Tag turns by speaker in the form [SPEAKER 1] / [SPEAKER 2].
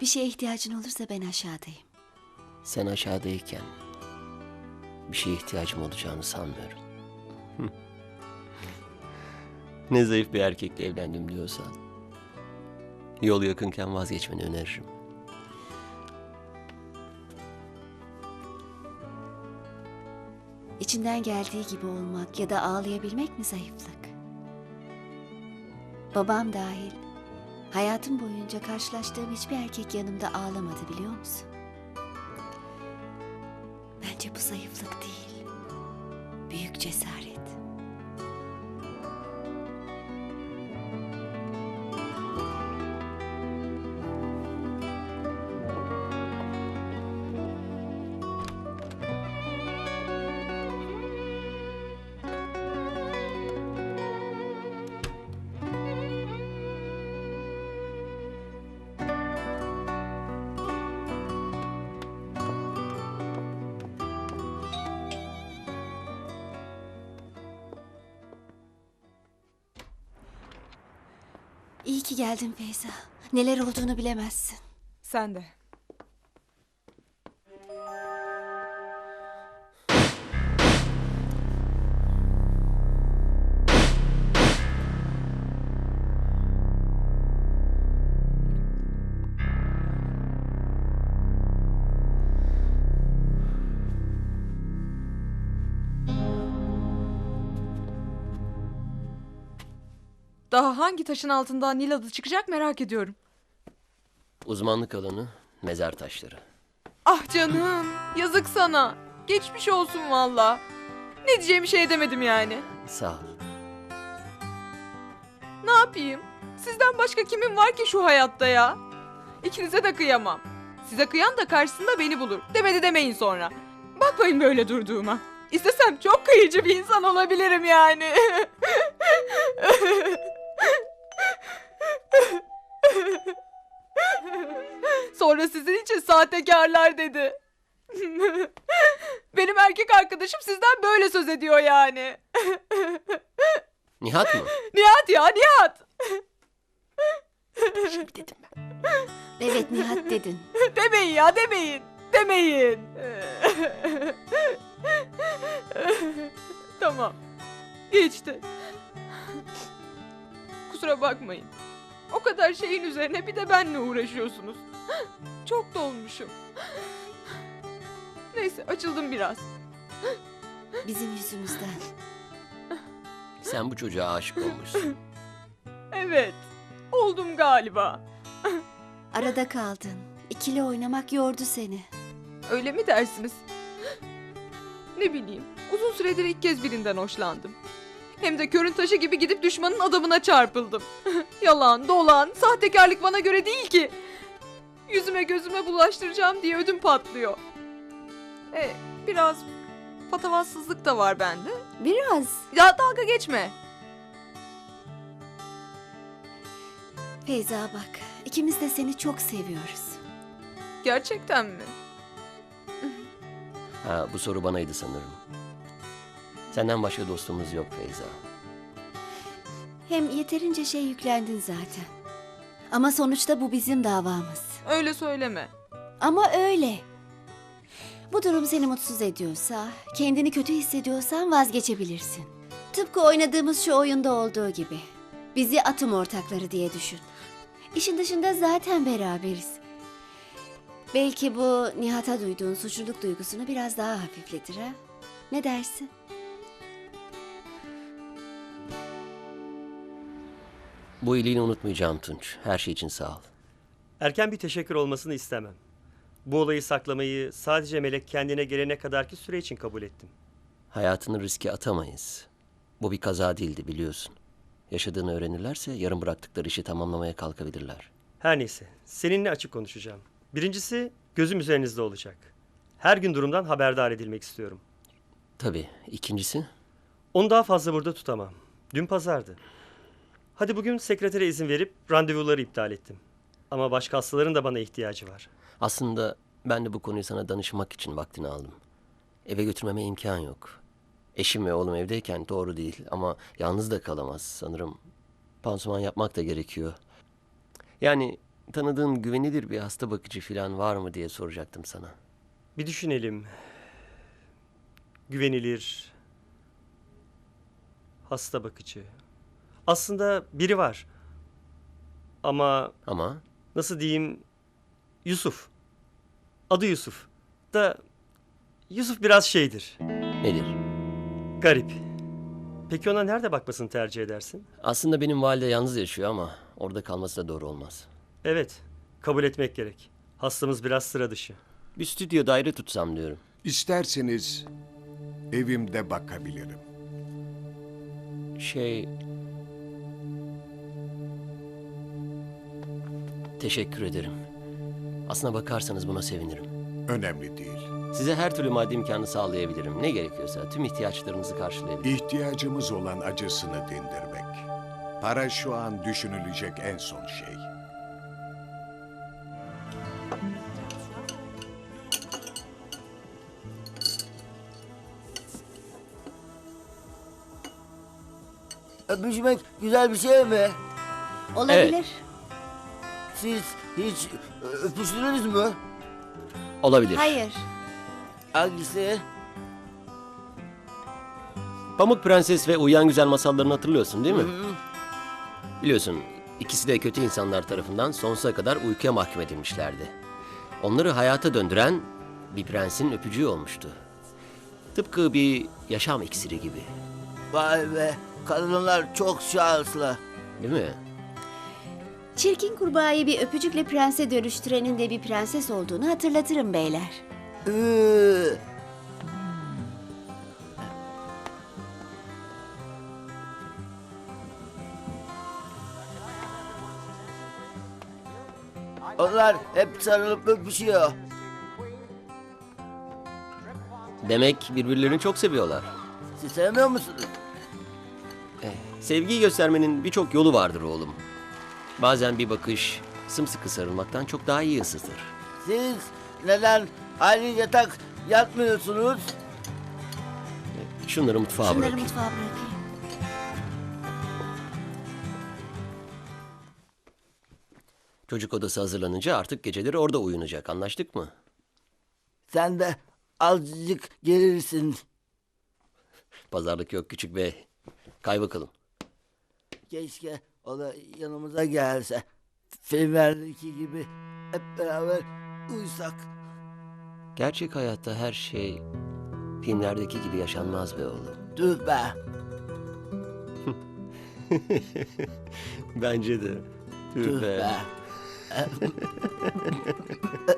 [SPEAKER 1] Bir şeye ihtiyacın olursa ben aşağıdayım.
[SPEAKER 2] Sen aşağıdayken bir şeye ihtiyacım olacağını sanmıyorum. Ne zayıf bir erkekle evlendim diyorsan yol yakınken vazgeçmeni öneririm.
[SPEAKER 1] İçinden geldiği gibi olmak ya da ağlayabilmek mi zayıflık? Babam dahil hayatım boyunca karşılaştığım hiçbir erkek yanımda ağlamadı biliyor musun? Bence bu zayıflık değil. Büyük cesaret. İyi ki geldin Feyza. Neler olduğunu bilemezsin.
[SPEAKER 3] Sen de. Daha hangi taşın altından Nil adı çıkacak merak ediyorum.
[SPEAKER 2] Uzmanlık alanı mezar taşları.
[SPEAKER 3] Ah canım, yazık sana. Geçmiş olsun valla. Ne diyeceğimi şey edemedim yani.
[SPEAKER 2] Sağ ol.
[SPEAKER 3] Ne yapayım? Sizden başka kimin var ki şu hayatta ya? İkinize de kıyamam. Size kıyan da karşısında beni bulur. Demedi demeyin sonra. Bakmayın böyle durduğuma. İstesem çok kıyıcı bir insan olabilirim yani. Sonra sizin için sahtekarlar dedi. Benim erkek arkadaşım sizden böyle söz ediyor yani.
[SPEAKER 2] Nihat mı?
[SPEAKER 3] Nihat ya Nihat.
[SPEAKER 2] Şimdi dedim ben.
[SPEAKER 1] Evet Nihat dedin.
[SPEAKER 3] Demeyin ya demeyin. Demeyin. tamam. Geçti. Kusura bakmayın. O kadar şeyin üzerine bir de benle uğraşıyorsunuz. Çok dolmuşum. Neyse açıldım biraz.
[SPEAKER 1] Bizim yüzümüzden.
[SPEAKER 2] Sen bu çocuğa aşık olmuşsun.
[SPEAKER 3] Evet. Oldum galiba.
[SPEAKER 1] Arada kaldın. İkili oynamak yordu seni.
[SPEAKER 3] Öyle mi dersiniz? Ne bileyim. Uzun süredir ilk kez birinden hoşlandım. Hem de körün taşı gibi gidip düşmanın adamına çarpıldım. Yalan, dolan, sahtekarlık bana göre değil ki. Yüzüme gözüme bulaştıracağım diye ödüm patlıyor. E, biraz patavatsızlık da var bende.
[SPEAKER 1] Biraz.
[SPEAKER 3] Ya dalga geçme.
[SPEAKER 1] Feyza bak. ikimiz de seni çok seviyoruz.
[SPEAKER 3] Gerçekten mi?
[SPEAKER 2] Ha, bu soru banaydı sanırım. Senden başka dostumuz yok Feyza.
[SPEAKER 1] Hem yeterince şey yüklendin zaten. Ama sonuçta bu bizim davamız.
[SPEAKER 3] Öyle söyleme.
[SPEAKER 1] Ama öyle. Bu durum seni mutsuz ediyorsa, kendini kötü hissediyorsan vazgeçebilirsin. Tıpkı oynadığımız şu oyunda olduğu gibi. Bizi atım ortakları diye düşün. İşin dışında zaten beraberiz. Belki bu Nihat'a duyduğun suçluluk duygusunu biraz daha hafifletir ha? Ne dersin?
[SPEAKER 2] Bu iyiliğini unutmayacağım Tunç. Her şey için sağ ol.
[SPEAKER 4] Erken bir teşekkür olmasını istemem. Bu olayı saklamayı sadece Melek kendine gelene kadarki süre için kabul ettim.
[SPEAKER 2] Hayatını riske atamayız. Bu bir kaza değildi biliyorsun. Yaşadığını öğrenirlerse yarım bıraktıkları işi tamamlamaya kalkabilirler.
[SPEAKER 4] Her neyse, seninle açık konuşacağım. Birincisi, gözüm üzerinizde olacak. Her gün durumdan haberdar edilmek istiyorum.
[SPEAKER 2] Tabii. İkincisi?
[SPEAKER 4] Onu daha fazla burada tutamam. Dün pazardı. Hadi bugün sekretere izin verip randevuları iptal ettim. Ama başka hastaların da bana ihtiyacı var.
[SPEAKER 2] Aslında ben de bu konuyu sana danışmak için vaktini aldım. Eve götürmeme imkan yok. Eşim ve oğlum evdeyken doğru değil ama yalnız da kalamaz sanırım. Pansuman yapmak da gerekiyor. Yani tanıdığın güvenilir bir hasta bakıcı falan var mı diye soracaktım sana.
[SPEAKER 4] Bir düşünelim. Güvenilir. Hasta bakıcı. Aslında biri var. Ama
[SPEAKER 2] Ama
[SPEAKER 4] nasıl diyeyim? Yusuf. Adı Yusuf. Da Yusuf biraz şeydir.
[SPEAKER 2] nedir?
[SPEAKER 4] Garip. Peki ona nerede bakmasını tercih edersin?
[SPEAKER 2] Aslında benim valide yalnız yaşıyor ama orada kalması da doğru olmaz.
[SPEAKER 4] Evet. Kabul etmek gerek. Hastamız biraz sıra dışı.
[SPEAKER 2] Bir stüdyo daire tutsam diyorum.
[SPEAKER 5] İsterseniz evimde bakabilirim.
[SPEAKER 2] Şey... Teşekkür ederim. Aslına bakarsanız buna sevinirim.
[SPEAKER 5] Önemli değil.
[SPEAKER 2] Size her türlü maddi imkanı sağlayabilirim. Ne gerekiyorsa tüm ihtiyaçlarınızı karşılayabilirim.
[SPEAKER 5] İhtiyacımız olan acısını dindirmek. Para şu an düşünülecek en son şey.
[SPEAKER 6] Öpüşmek güzel bir şey mi?
[SPEAKER 1] Olabilir.
[SPEAKER 6] Siz hiç öpüştünüz mü?
[SPEAKER 2] Olabilir.
[SPEAKER 1] Hayır.
[SPEAKER 6] Hangisi?
[SPEAKER 2] Pamuk Prenses ve Uyuyan Güzel masallarını hatırlıyorsun değil mi? Biliyorsun ikisi de kötü insanlar tarafından sonsuza kadar uykuya mahkum edilmişlerdi. Onları hayata döndüren bir prensin öpücüğü olmuştu. Tıpkı bir yaşam iksiri gibi.
[SPEAKER 6] Vay be, kadınlar çok şanslı.
[SPEAKER 2] Değil mi?
[SPEAKER 1] Çirkin kurbağayı bir öpücükle prense dönüştürenin de bir prenses olduğunu hatırlatırım beyler.
[SPEAKER 6] Iıı. Onlar hep sarılıp öpüşüyor.
[SPEAKER 2] Demek birbirlerini çok seviyorlar.
[SPEAKER 6] Siz sevmiyor musunuz?
[SPEAKER 2] Sevgiyi göstermenin birçok yolu vardır oğlum. Bazen bir bakış sımsıkı sarılmaktan çok daha iyi ısıtır.
[SPEAKER 6] Siz neden aynı yatak yatmıyorsunuz?
[SPEAKER 2] Şunları mutfağa
[SPEAKER 1] Şunları
[SPEAKER 2] bırakayım.
[SPEAKER 1] mutfağa bırakayım.
[SPEAKER 2] Çocuk odası hazırlanınca artık geceleri orada uyunacak. Anlaştık mı?
[SPEAKER 6] Sen de azıcık gelirsin.
[SPEAKER 2] Pazarlık yok küçük bey. Kay bakalım.
[SPEAKER 6] Keşke o da yanımıza gelse. Filmlerdeki gibi hep beraber uyusak.
[SPEAKER 2] Gerçek hayatta her şey filmlerdeki gibi yaşanmaz be oğlum.
[SPEAKER 6] Tüh be.
[SPEAKER 2] Bence de. Tüh
[SPEAKER 6] Tüh
[SPEAKER 2] be.
[SPEAKER 6] be.